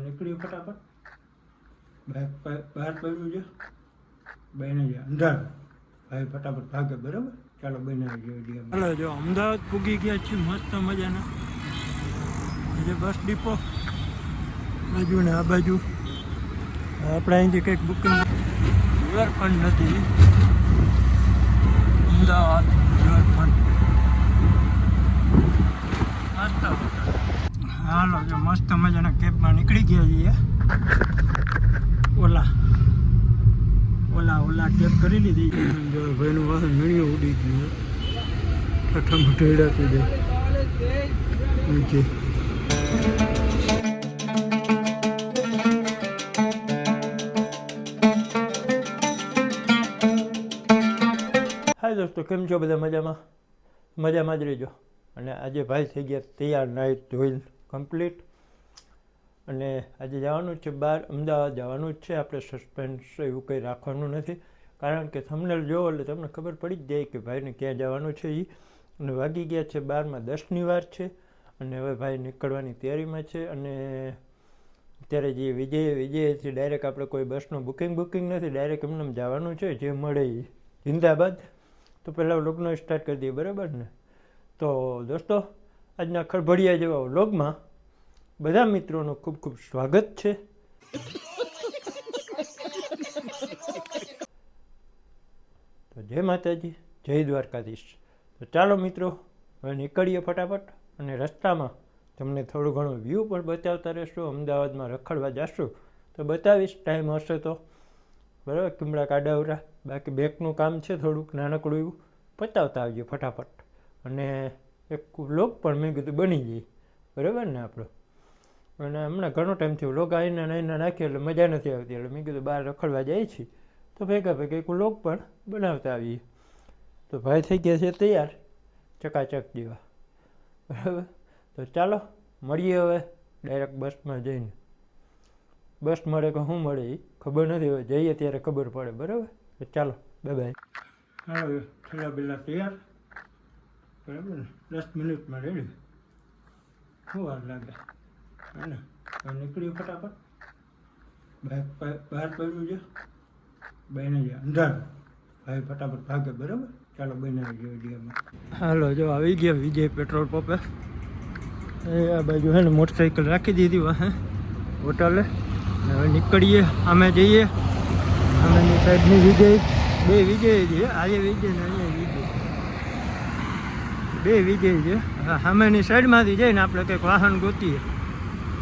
નીકળ્યું ફટાફટ. બહાર પડ્યું છે. બહેને જે અંધારું. ભાઈ ફટાફટ ભાગે, બરાબર? ચાલો બહેને હાલો જો અમદાવાદ પૂગી ગયા છીએ, મસ્ત મજાના. જે બસ ડીપો બાજુ ને આ બાજુ. આપણે અહીંથી કંઈક બુકિંગ પણ નથી. અમદાવાદ રિવરફ્રન્ટ મસ્ત હાલો જો મસ્ત મજાના કેબમાં નીકળી ગયા છીએ. ઓલા ઓલા ઓલા કેબ કરી લીધી. ભાઈનું વાહન નળિયો ઉડી ગયું. પ્રથમ ઢેડાતું જાય નીચે. હાય દોસ્તો કેમ છો બધા મજામાં? મજામાં જ રહેજો. અને આજે ભાઈ થઈ ગયા તૈયાર નાઇટ ધોઈને કમ્પ્લીટ અને આજે જવાનું છે બહાર અમદાવાદ જવાનું જ છે. આપણે સસ્પેન્સ એવું કંઈ રાખવાનું નથી. કારણ કે થંબનેલ જોવો એટલે તમને ખબર પડી જ જાય કે ભાઈને ક્યાં જવાનું છે એ અને વાગી ગયા છે બારમાં દસની વાર છે અને હવે ભાઈ નીકળવાની તૈયારીમાં છે. અને અત્યારે જે વિજય, વિજયથી ડાયરેક્ટ આપણે કોઈ બસનું બુકિંગ બુકિંગ નથી. ડાયરેક્ટ એમને જવાનું છે. જે મળે એ જિંદાબાદ. તો પહેલાં લગ્ન સ્ટાર્ટ કરી દઈએ. બરાબર ને? તો દોસ્તો આજના ખળભળિયા જેવા વ્લોગમાં બધા મિત્રોનું ખૂબ ખૂબ સ્વાગત છે. તો જય માતાજી, જય દ્વારકાધીશ. તો ચાલો મિત્રો, હવે નીકળીએ ફટાફટ અને રસ્તામાં તમને થોડું ઘણું વ્યૂ પણ બતાવતા રહેશું. અમદાવાદમાં રખડવા જશું તો બતાવીશ ટાઈમ હશે તો. બરાબર કીમડા કાડાવરા બાકી બેકનું કામ છે થોડુંક નાનકડું એવું. પતાવતા આવજો ફટાફટ. અને એક વ્લોગ પણ મેં કીધું બની જાય બરાબર ને આપણો? અને હમણાં ઘણો ટાઈમ થયો. વ્લોગ આવીને આવીને નાખીએ એટલે મજા નથી આવતી. એટલે મેં કીધું બહાર રખડવા જાય છીએ. તો ભેગા ભેગા એક વ્લોગ પણ બનાવતા આવીએ. તો ભાઈ થઈ ગયા છે તૈયાર. ચકાચક જેવા. બરાબર? તો ચાલો, મળીએ હવે ડાયરેક્ટ બસમાં જઈને. બસ મળે કે શું મળે એ ખબર નથી. હવે જઈએ ત્યારે ખબર પડે. બરાબર? તો ચાલો બે બાય છેલ્લા પેલા તૈયાર. બરાબર ને? દસ મિનિટમાં રેડી શું વાર લાગે? હે ને? નીકળ્યું ફટાફટ. બહાર બહાર પડ્યું છે? બહેને છે અંધારું. ભાઈ ફટાફટ ભાગે, બરાબર? ચાલો બહેને જોઈએ હાલો, જો આવી ગયા વિજય પેટ્રોલ પંપે. એ આ બાજુ હે ને મોટરસાઇકલ રાખી દીધી વાહે હોટલે. હવે નીકળીએ, અમે જઈએ. અમેની સાઈડની વિજય. બે વિજય છે. આજે વિજય ને બે વીજળી છે. સામેની સાઈડમાંથી જઈને આપણે કંઈક વાહન ગોતીએ.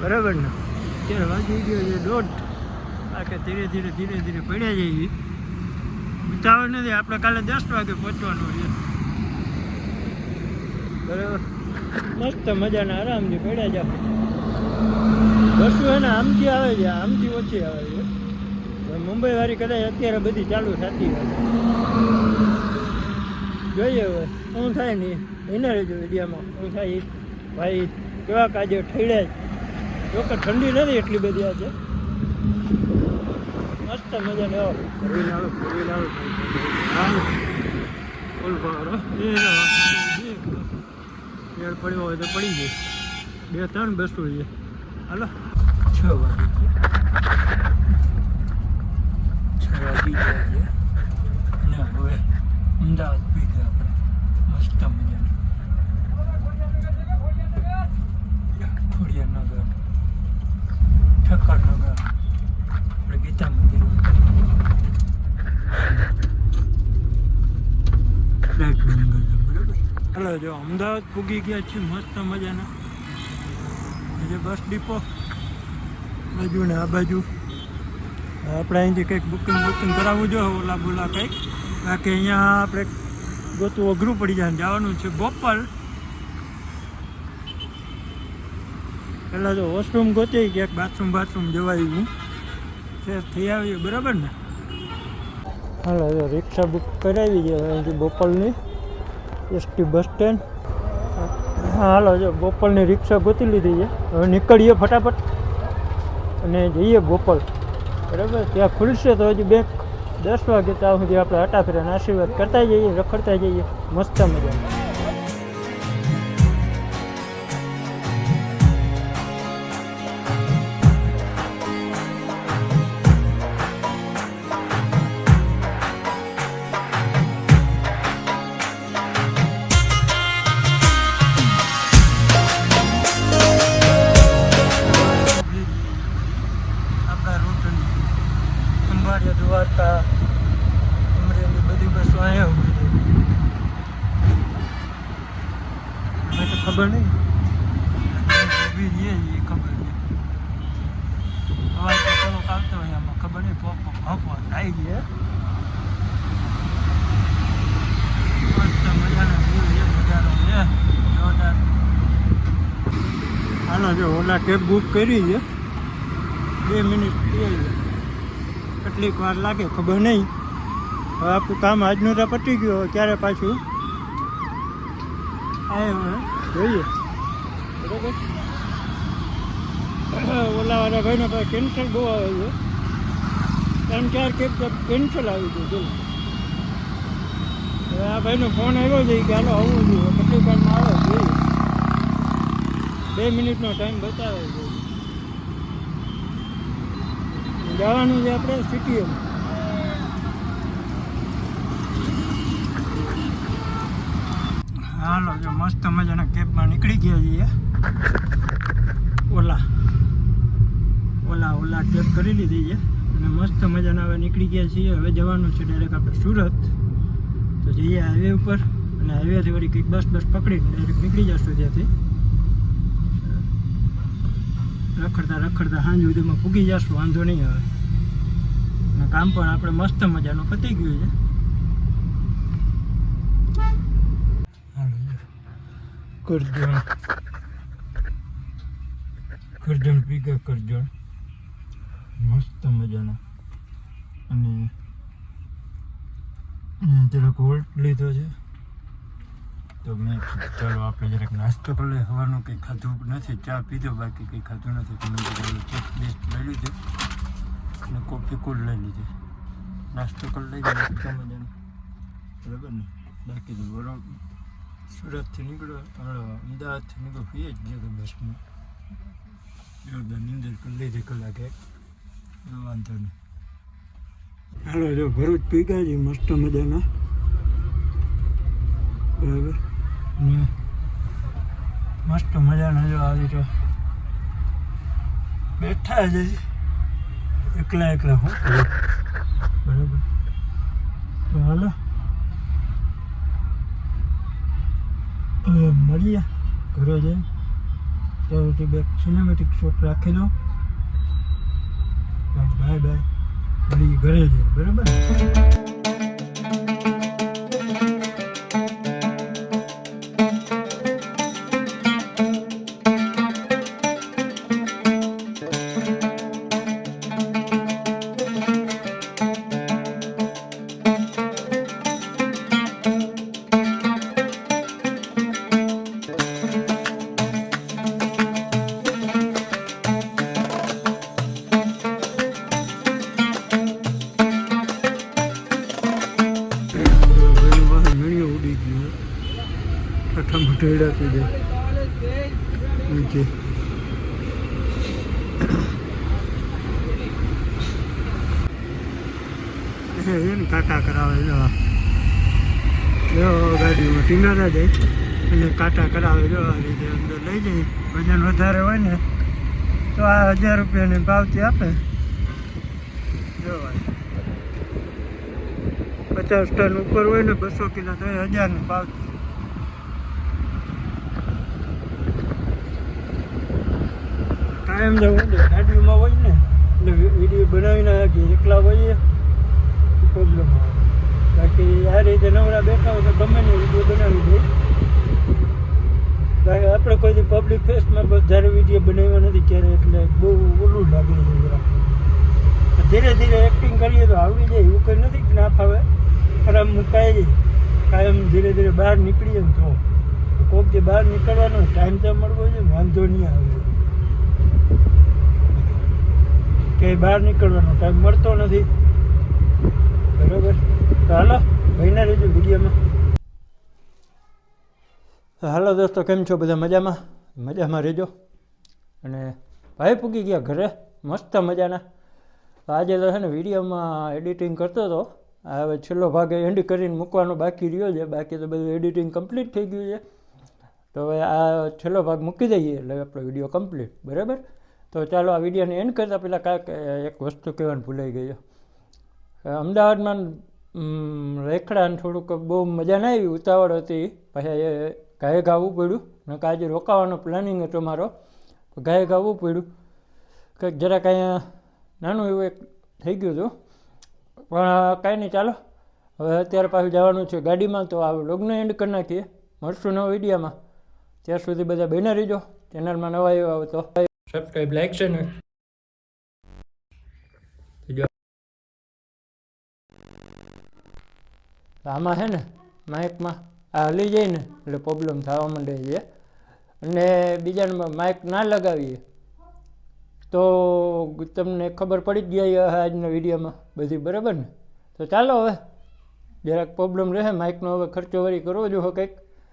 બરાબર ને? અત્યારે વાગી ગયો છે દોઢ. આખે ધીરે ધીરે ધીરે ધીરે પડ્યા જઈએ ઉતાવળ નથી, આપણે કાલે દસ વાગે પહોંચવાનું છે. બરાબર? મસ્ત મજાના આરામથી પડ્યા જાવ બસો એને આમથી આવે છે આમથી ઓછી આવે છે. મુંબઈ વાળી કદાચ અત્યારે બધી ચાલુ થતી હોય. જોઈએ હવે, શું થાય ને એના રહેજો વિડીયામાં શું થાય ભાઈ કેવા કાજે ઠેડ્યા જોકે ઠંડી નથી એટલી બધી આજે. મસ્ત મજા. એ મેળ પડ્યો હોય તો પડી જાય બે ત્રણ બસો છે. હાલો. છ વાગે. છ વાગી ગયા છે. હવે અમદાવાદ પી ગયા આપણે. મસ્ત મજાનું ખોડિયાનગર ઠક્કરનગર આપણે ગીતા મંદિર ફ્લેટ બંધ બરાબર હાલો જો અમદાવાદ પૂગી ગયા છીએ મસ્ત મજાના જે બસ ડિપો બાજુ ને આ બાજુ આપણે અહીંથી કંઈક બુકિંગ બુકિંગ કરાવવું જોઈએ ઓલા બોલા કંઈક બાકી અહીંયા આપણે ગોતું, અઘરું પડી જાય જવાનું છે બોપલ પહેલાં તો વોશરૂમ ગોતી ક્યાંક બાથરૂમ બાથરૂમ જવાય હું ફ્રેશ થઈ આવીએ બરાબર ને? હાલો, હવે રિક્ષા બુક કરાવી છે અહીંથી બોપલની એસટી બસ સ્ટેન્ડ હા, હાલો, જો બોપલની રિક્ષા ગોતી લીધી છે. હવે નીકળીએ ફટાફટ અને જઈએ બોપલ બરાબર? ત્યાં ખુલશે તો હજી બેંક દસ વાગે ત્યાં સુધી આપણે આટા ફેરાને આશીર્વાદ કરતા જઈએ રખડતા જઈએ મસ્ત મજા હાલો જો ઓલા કેબ બુક કરી છે. બે મિનિટ કેટલીક વાર લાગે, ખબર નહીં. હવે આપણું કામ આજનું તો પતી ગયું, હવે ક્યારે પાછું? આવ્યો જોઈએ. બરાબર? ઓલાવાળા ભાઈને પાસે કેન્સલ બહુ આવે છે. ત્રણ ચાર કેબ કેન્સલ આવી ગયું, જો. હવે આ ભાઈનો ફોન આવ્યો છે કે, હાલો આવવું જોઈએ કેટલીક વારમાં આવે, જોઈએ. બે મિનિટનો ટાઈમ બતાવે છે. જવાનું છે આપણે સિટીએમ હાલો, જો મસ્ત મજાના કેબમાં નીકળી ગયા છીએ. ઓલા ઓલા ઓલા કેબ કરી લીધી છે. અને મસ્ત મજાના હવે નીકળી ગયા છીએ. હવે જવાનું છે ડાયરેક્ટ આપણે સુરત. તો જઈએ હાઈવે ઉપર. અને હાઈવેથી વળી કંઈક બસ બસ પકડીને ડાયરેક્ટ નીકળી જશું ત્યાંથી. રખડતા રખડતા સાંજ સુધીમાં પૂગી જશું, વાંધો નહીં આવે. અને કામ પણ આપણે મસ્ત મજાનું પતી ગયું છે. કરજણ. કરજણ પીગા કરજણ. મસ્ત મજાના. અને જરાક હોલ્ટ લીધો છે. તો મેં ચાલો આપણે જરાક નાસ્તો કરી લઈએ. સવારનું કંઈ ખાધું નથી, ચા પીધો, બાકી કંઈ ખાધું નથી. તો મેં બેસ્ટ લઈ લીધો અને કોફી કુલ લઈ લીધી. નાસ્તો કરી લઈ ગયો મસ્ત મજાનો. બરાબર ને? બાકી તો બરાબર સુરતથી નીકળ્યો અમદાવાદથી નીકળ્યો ફી જ ગયો બસમાં. જોરદાર નીંદર કરી લીધી કલાકે. વાંધો નહીં. હાલો, જો ભરૂચ પીગા છે મસ્ત મજાના. બરાબર? ને મસ્ત મજાનો જો આવી તો બેઠા જ એકલા એકલા હું. બરાબર. હાલો. મળીએ ઘરે જઈને. ત્યાં સુધી બે સિનેમેટિક શોટ રાખી દો બાય બાય. મળીએ ઘરે જઈને. બરાબર? કાકા કરાવે જો. જો ગાડીમાં ટીંગારા જાય અને કાટા કરાવે જો રીતે અંદર લઈ જાય વજન વધારે હોય ને, તો આ હજાર રૂપિયાની ભાવથી આપે. જો પચાસ ટન ઉપર હોય ને, બસો કિલો તો એ હજારની પાવતી. જવું ને ગાડીમાં હોય ને, એટલે વીડિયો બનાવીને રાખીએ એકલા હોઈએ પ્રોબ્લેમ આવે. બાકી આ રીતે નવરા બેઠા હોય તો ગમે ને વીડિયો બનાવી દઈએ બાકી આપણે કોઈ પબ્લિક ફેસમાં જ્યારે વીડિયો બનાવ્યો નથી ક્યારે એટલે બહુ ઓલું લાગે છે જરા ધીરે ધીરે એક્ટિંગ કરીએ તો આવડી જાય એવું કંઈ નથી કે ના ફાવે ખરાબ મુકાય જાય કાયમ ધીરે ધીરે બહાર નીકળીએ તો કોક જે બહાર નીકળવાનો ટાઈમ ત્યાં મળવો જોઈએ વાંધો નહીં આવે. કે બહાર નીકળવાનો ટાઈમ મળતો નથી. બરાબર? તો ભાઈના રહેજો વિડીયોમાં. હાલો દોસ્તો, કેમ છો? બધા મજામાં? મજામાં રહેજો. અને ભાઈ પૂગી ગયા ઘરે? મસ્ત મજાના. આજે તો છે ને વિડીયોમાં એડિટિંગ કરતો હતો. હવે છેલ્લો ભાગ એન્ડ કરીને મૂકવાનો બાકી રહ્યો છે. બાકી તો બધું એડિટિંગ કમ્પ્લીટ થઈ ગયું છે. તો હવે આ છેલ્લો ભાગ મૂકી દઈએ, એટલે આપણો વીડિયો કમ્પ્લીટ. બરાબર? તો ચાલો આ વિડીયોને એન્ડ કરતાં પહેલાં કાંઈક એક વસ્તુ કહેવાનું ભૂલાઈ ગયો. અમદાવાદમાં રેખડાને થોડુંક બહુ મજા ના આવી, ઉતાવળ હતી. પછી એ ગાયક ગાવું પડ્યું. નકા આજે રોકાવાનો પ્લાનિંગ હતો મારો. ગાયક ગાવું પડ્યું. કંઈક જરાક અહીંયા નાનું એવું એક થઈ ગયું હતું. પણ કાંઈ નહીં, ચાલો. હવે અત્યારે પાછું જવાનું છે ગાડીમાં, તો આ લગ્ન એન્ડ કરી નાખીએ. મળશું નવા વિડીયામાં. ત્યાં સુધી બધા બન્યા રહીજો. ચેનલમાં નવા એવા આવતો સબસ્ક્રાઈબ લાઈક છે ને આમાં છે ને માઇકમાં આ હલી જાય ને એટલે પ્રોબ્લેમ થવા માંડે છે અને બીજાને માઇક ના લગાવીએ તો તમને ખબર પડી જ ગઈ આજના વિડીયોમાં બધી બરાબર ને તો ચાલો હવે જરાક પ્રોબ્લેમ રહે માઇકનો હવે ખર્ચો વળી કરવો જો કંઈક